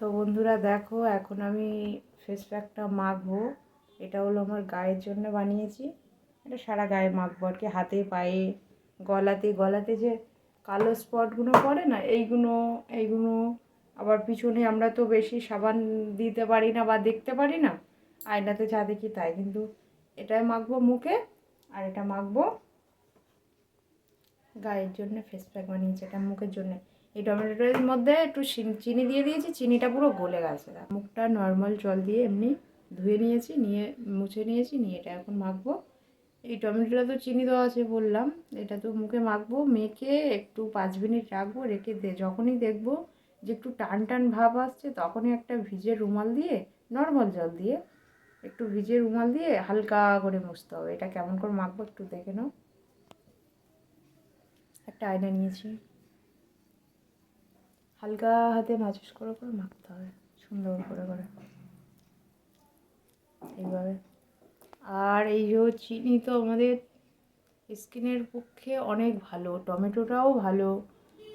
তো বন্ধুরা দেখো, এখন আমি ফেস প্যাকটা মাখবো। এটা হলো আমার গায়ের জন্য বানিয়েছি। এটা সারা গায়ে মাখবো আর কি, হাতে, পায়ে, গলাতে। গলাতে যে কালো স্পটগুলো পড়ে না, এইগুলো এইগুলো। আবার পিছনে আমরা তো বেশি সাবান দিতে পারি না বা দেখতে পারি না, আয়নাতে যা দেখি তাই। কিন্তু এটাই মাখবো মুখে আর এটা মাখবো গায়ের জন্য ফেস প্যাক বানিয়েছি, এটা মুখের জন্য। এই টমেটোটার মধ্যে একটু চিনি- দিয়ে দিয়েছি, চিনিটা পুরো গলে গেছে। মুখটা নর্মাল জল দিয়ে এমনি ধুয়ে নিয়েছি, নিয়ে মুছে নিয়েছি, নিয়ে এটা এখন মাখবো। এই টমেটোটা তো চিনি দেওয়া আছে বললাম, এটা তো মুখে মাখবো, মেখে একটু পাঁচ মিনিট রাখব, রেখে দে, যখনই দেখব যে একটু টান টান ভাব আসছে, তখনই একটা ভিজে রুমাল দিয়ে নর্মাল জল দিয়ে একটু ভিজে রুমাল দিয়ে হালকা করে মুছতে হবে। এটা কেমন করে মাখবো একটু দেখে নাও। একটা আয়না নিয়েছি। হালকা হাতে মাছুস করে করে মাখতে হবে, সুন্দর করে করে। এইভাবে। আর এই যে চিনি তো আমাদের স্কিনের পক্ষে অনেক ভালো, টমেটোটাও ভালো।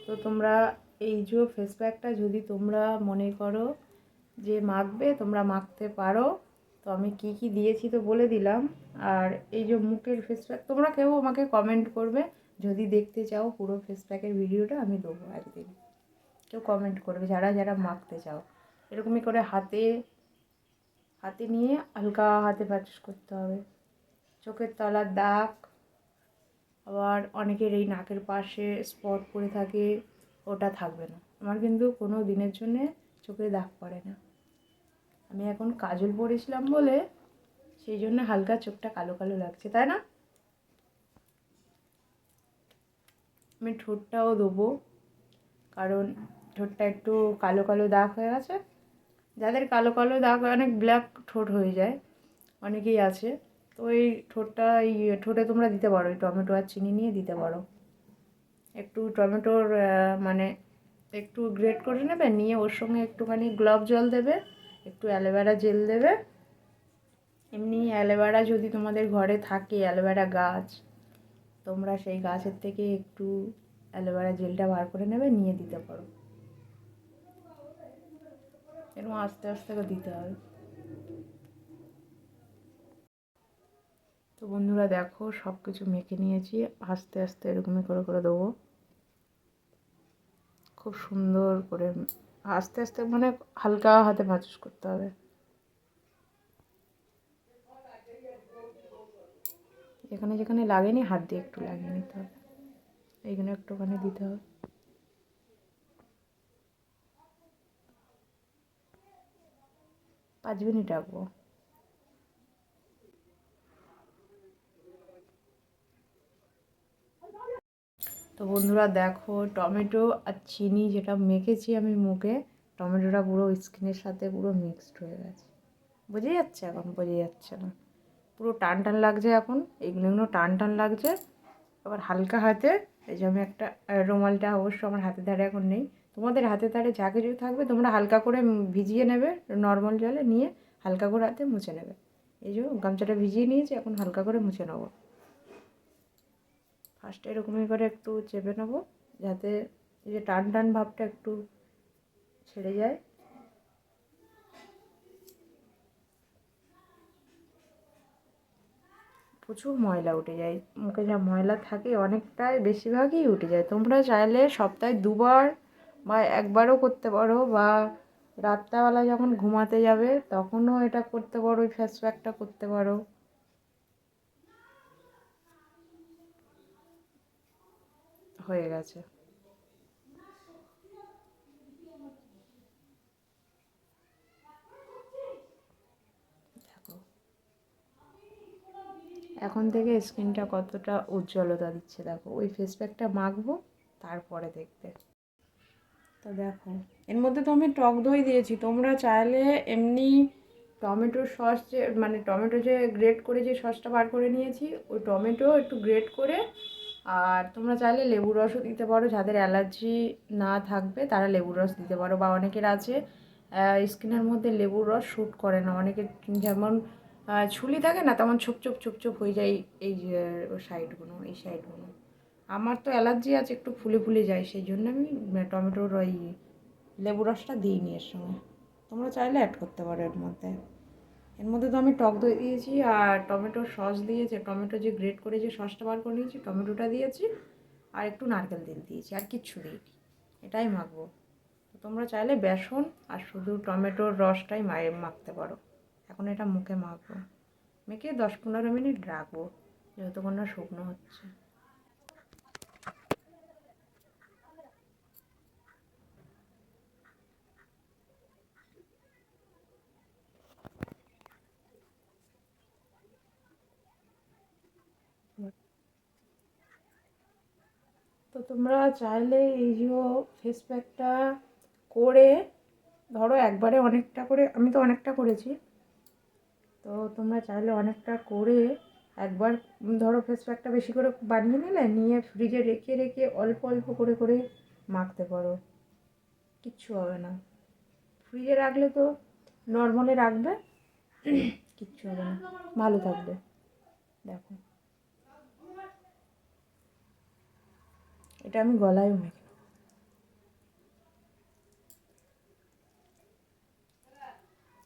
তো তোমরা এই যে ফেস প্যাকটা যদি তোমরা মনে করো যে মাখবে, তোমরা মাখতে পারো। তো আমি কি কি দিয়েছি তো বলে দিলাম। আর এই যে মুখের ফেস প্যাক তোমরা কেউ আমাকে কমেন্ট করবে। যদি দেখতে চাও পুরো ফেস প্যাকের ভিডিওটা আমি দেবো একদিন। কেউ কমেন্ট করবে, যারা যারা মাখতে চাও। এরকমই করে হাতে হাতে নিয়ে হালকা হাতে প্র্যাকটিস করতে হবে। চোখের তলার দাগ, আবার অনেকের এই নাকের পাশে স্পট পড়ে থাকে, ওটা থাকবে না। আমার কিন্তু কোনো দিনের জন্যে চোখে দাগ পড়ে না। আমি এখন কাজল পরেছিলাম বলে, সেই জন্য হালকা চোখটা কালো কালো লাগছে, তাই না? আমি ঠোঁটটাও দেবো কারণ ঠোঁটটা একটু কালো কালো দাগ হয়ে গেছে। যাদের কালো কালো দাগ অনেক ব্ল্যাক ঠোঁট হয়ে যায়, অনেকেই আছে। তো এই ঠোঁটটা, এই ঠোঁটে তোমরা দিতে পারো, এই টমেটো আর চিনি নিয়ে দিতে পারো। একটু টমেটোর মানে একটু গ্রেট করে নেবে, নিয়ে ওর সঙ্গে একটুখানি গ্লাভ জল দেবে, একটু অ্যালোভেরা জেল দেবে। এমনি অ্যালোভেরা যদি তোমাদের ঘরে থাকে, অ্যালোভেরা গাছ, তোমরা সেই গাছের থেকে একটু অ্যালোভেরা জেলটা বার করে নেবে, নিয়ে দিতে পারো। এরকম আস্তে আস্তে করে দিতে হবে। তো বন্ধুরা দেখো সব কিছু মেখে নিয়েছি। আস্তে আস্তে এরকমই করে করে দেবো। খুব সুন্দর করে আস্তে আস্তে মানে হালকা হাতে মাচুস করতে হবে। যেখানে যেখানে লাগেনি, হাত দিয়ে একটু লাগিয়ে নিতে হবে। এইখানে একটুখানি দিতে হবে। পাঁচ মিনিট রাখব। তো বন্ধুরা দেখো, টমেটো আর চিনি যেটা মেখেছি আমি মুখে, টমেটোটা পুরো স্কিনের সাথে পুরো মিক্সড হয়ে গেছে। বোঝা যাচ্ছে এখন? বোঝা যাচ্ছে না। পুরো টান টান লাগছে এখন। এইগুলো এগুলো টান টান লাগছে। আবার হালকা হাতে এই যে আমি একটা রুমালটা অবশ্য আমার হাতে ধারে এখন নেই। তোমাদের হাতে ধারে যা কিছু থাকবে তোমরা হালকা করে ভিজিয়ে নেবে, নর্মাল জলে নিয়ে হালকা করে হাতে মুছে নেবে। এই যে গামছাটা ভিজিয়ে নিয়েছি, এখন হালকা করে মুছে নেব। ফার্স্টে এরকমই করে একটু চেপে নেব, যাতে এই যে টান টান ভাবটা একটু ছেড়ে যায়। প্রচুর ময়লা উঠে যায়। মুখে যা ময়লা থাকে অনেকটাই বেশিরভাগই উঠে যায়। তোমরা চাইলে সপ্তাহে দুবার বা একবারও করতে পারো বা রাত্রাবেলা যখন ঘুমাতে যাবে তখনও এটা করতে পারো, ওই ফেস প্যাকটা করতে পারো। হয়ে গেছে দেখো এখন থেকে স্কিনটা কতটা উজ্জ্বলতা দিচ্ছে দেখো। ওই ফেস প্যাকটা মাখবো, তারপরে দেখবে। তো দেখো, এর মধ্যে তো আমি টক দই দিয়েছি। তোমরা চাইলে এমনি টমেটোর সস যে মানে টমেটো যে গ্রেট করে যে সসটা বার করে নিয়েছি, ওই টমেটো একটু গ্রেট করে, আর তোমরা চাইলে লেবুর রসও দিতে পারো। যাদের অ্যালার্জি না থাকবে, তারা লেবুর রস দিতে পারো। বা অনেকের আছে স্কিনের মধ্যে লেবুর রস শ্যুট করে না। অনেকের যেমন ছুলি থাকে না, তেমন ছোপ ছোপ ছোপ ছোপ হয়ে যায় এই সাইডগুলো এই সাইডগুলো। আমার তো অ্যালার্জি আছে, একটু ফুলে ফুলে যায়, সেই জন্য আমি টমেটোর ওই লেবু রসটা দিইনি এর সঙ্গে। তোমরা চাইলে অ্যাড করতে পারো এর মধ্যে। এর মধ্যে তো আমি টক দই দিয়েছি আর টমেটো সস দিয়েছি। টমেটো যে গ্রেট করে যে সসটা বার করে নিয়েছি, টমেটোটা দিয়েছি আর একটু নারকেল তেল দিয়েছি, আর কিচ্ছু দিইনি। এটাই মাখবো। তোমরা চাইলে বেসন আর শুধু টমেটোর রসটাই মাখতে পারো। এখন এটা মুখে মাখবো। মেখে দশ পনেরো মিনিট রাখব, যতক্ষণ না শুকনো হচ্ছে। তো তোমরা চাইলে এই যে ফেস প্যাকটা করে, ধরো একবারে অনেকটা করে, আমি তো অনেকটা করেছি। তো তোমরা চাইলে অনেকটা করে একবার, ধরো ফেস প্যাকটা বেশি করে বানিয়ে নিলে, নিয়ে ফ্রিজে রেখে রেখে অল্প অল্প করে করে মাখতে পারো। কিচ্ছু হবে না। ফ্রিজে রাখলে তো নর্মালে রাখবে, কিচ্ছু হবে না। ভালো থাকবে। দেখো। এটা আমি গলায়ও মেখে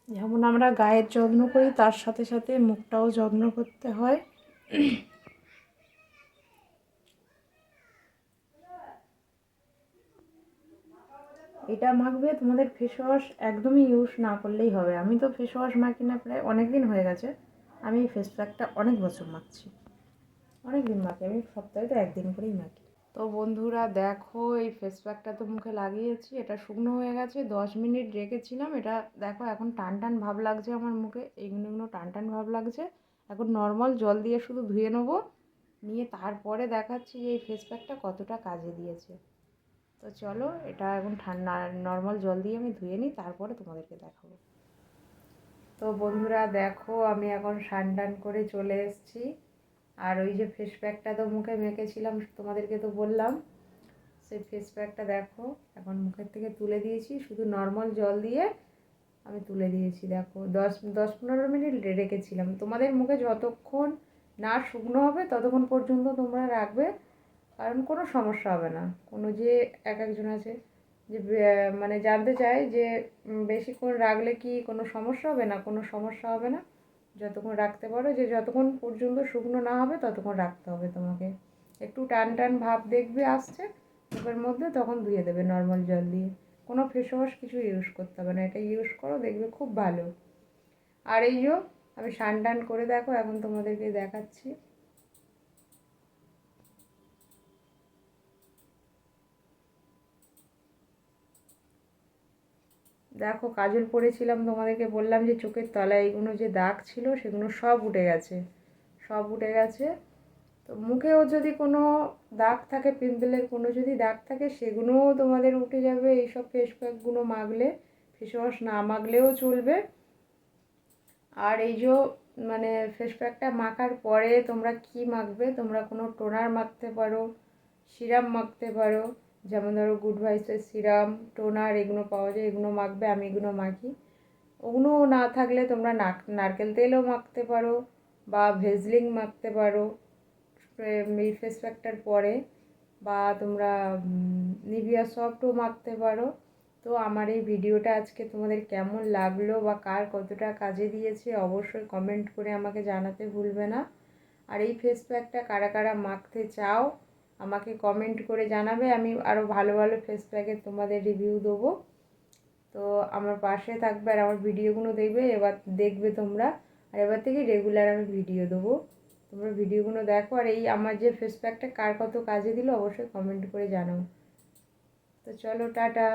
যেমন আমরা গায়ের যত্ন করি, তার সাথে সাথে মুখটাও যত্ন করতে হয়। এটা মাখবে তোমাদের ফেস ওয়াশ একদমই ইউজ না করলেই হবে। আমি তো ফেস ওয়াশ মাখি না প্রায় অনেক দিন হয়ে গেছে। আমি এই ফেস প্যাকটা অনেক বছর মাখছি। অনেক দিন মাখি। আমি সপ্তাহে তো একদিন করেই মাখি। তো বন্ধুরা দেখো, এই ফেস প্যাকটা তো মুখে লাগিয়েছি, এটা শুকনো হয়ে গেছে, দশ মিনিট রেখেছিলাম, এটা দেখো এখন টান টান ভাব লাগছে আমার মুখে এইগুলো এগুলো টান টান ভাব লাগছে, এখন নর্মাল জল দিয়ে শুধু ধুয়ে নেব, নিয়ে তারপরে দেখাচ্ছি যে এই ফেস প্যাকটা কতটা কাজে দিয়েছে। তো চলো, এটা এখন ঠান্ডা নর্মাল জল দিয়ে আমি ধুয়ে নিই, তারপরে তোমাদেরকে দেখাবো। তো বন্ধুরা দেখো, আমি এখন স্নান টান করে চলে এসেছি। আর ওই যে ফেস প্যাকটা তো মুখে মেখেছিলাম, তোমাদেরকে তো বললাম। সেই ফেস প্যাকটা দেখো, এখন মুখের থেকে তুলে দিয়েছি, শুধু নর্মাল জল দিয়ে আমি তুলে দিয়েছি, দেখো। দশ দশ পনেরো মিনিট রেখেছিলাম। তোমাদের মুখে যতক্ষণ না শুকনো হবে, ততক্ষণ পর্যন্ত তোমরা রাখবে, কারণ কোনো সমস্যা হবে না। কোনো যে এক একজন আছে, যে মানে জানতে চায় যে বেশিক্ষণ রাখলে কি কোনো সমস্যা হবে না? কোনো সমস্যা হবে না? যতক্ষণ রাখতে পারো, যে যতক্ষণ পর্যন্ত শুকনো না হবে, ততক্ষণ রাখতে হবে তোমাকে। একটু টান টান ভাব দেখবে আসছে, মুখের মধ্যে তখন ধুয়ে দেবে নর্মাল জল দিয়ে। কোনো ফেস ওয়াশ কিছু ইউজ করতে হবে না, এটা ইউজ করো, দেখবে খুব ভালো। আর এই যে, আমি সান টান করে দেখো, এখন তোমাদেরকে দেখাচ্ছি। দেখো, কাজল পরেছিলাম তোমাদেরকে বললাম যে চোখের তলায় এইগুলো যে দাগ ছিল সেগুলো সব উঠে গেছে। সব উঠে গেছে। তো মুখেও যদি কোনো দাগ থাকে, পিম্পলের কোনো যদি দাগ থাকে, সেগুলোও তোমাদের উঠে যাবে এইসব ফেস প্যাকগুলো মাখলে ফেস ওয়াশ না মাখলেও চলবে। আর এই যে মানে ফেস প্যাকটা মাখার পরে তোমরা কি মাখবে? তোমরা কোনো টোনার মাখতে পারো সিরাম মাখতে পারো। যেমন ধরো গুড ভাইসের সিরাম টোনার এগুলো পাওয়া যায়, এগুলো মাখবে, আমি এগুলো মাখি। ওগুলো না থাকলে তোমরা নারকেল তেলও মাখতে পারো বা ভেজলিং মাখতে পারো। এই ফেস প্যাকটার পরে বা তোমরা নিভিয়া সফটও মাখতে পারো। তো আমার এই ভিডিওটা আজকে তোমাদের কেমন লাগল বা কার কতটা কাজে দিয়েছে অবশ্যই কমেন্ট করে আমাকে জানাতে ভুলবে না। আর এই ফেস প্যাকটা কারা কারা মাখতে চাও আমাকে কমেন্ট করে জানাবে, আমি আরও ভালো ভালো ফেস প্যাকের তোমাদের রিভিউ দেবো। তো আমার পাশে থাকবে আর আমার ভিডিওগুলো দেখবে, এবার দেখবে তোমরা। আর এবার থেকে রেগুলার আমি ভিডিও দেবো। তোমরা ভিডিওগুলো দেখো, আর এই আমার যে ফেস প্যাকটা কার কত কাজে দিল, অবশ্যই কমেন্ট করে জানাও। তো চলো, টাটা।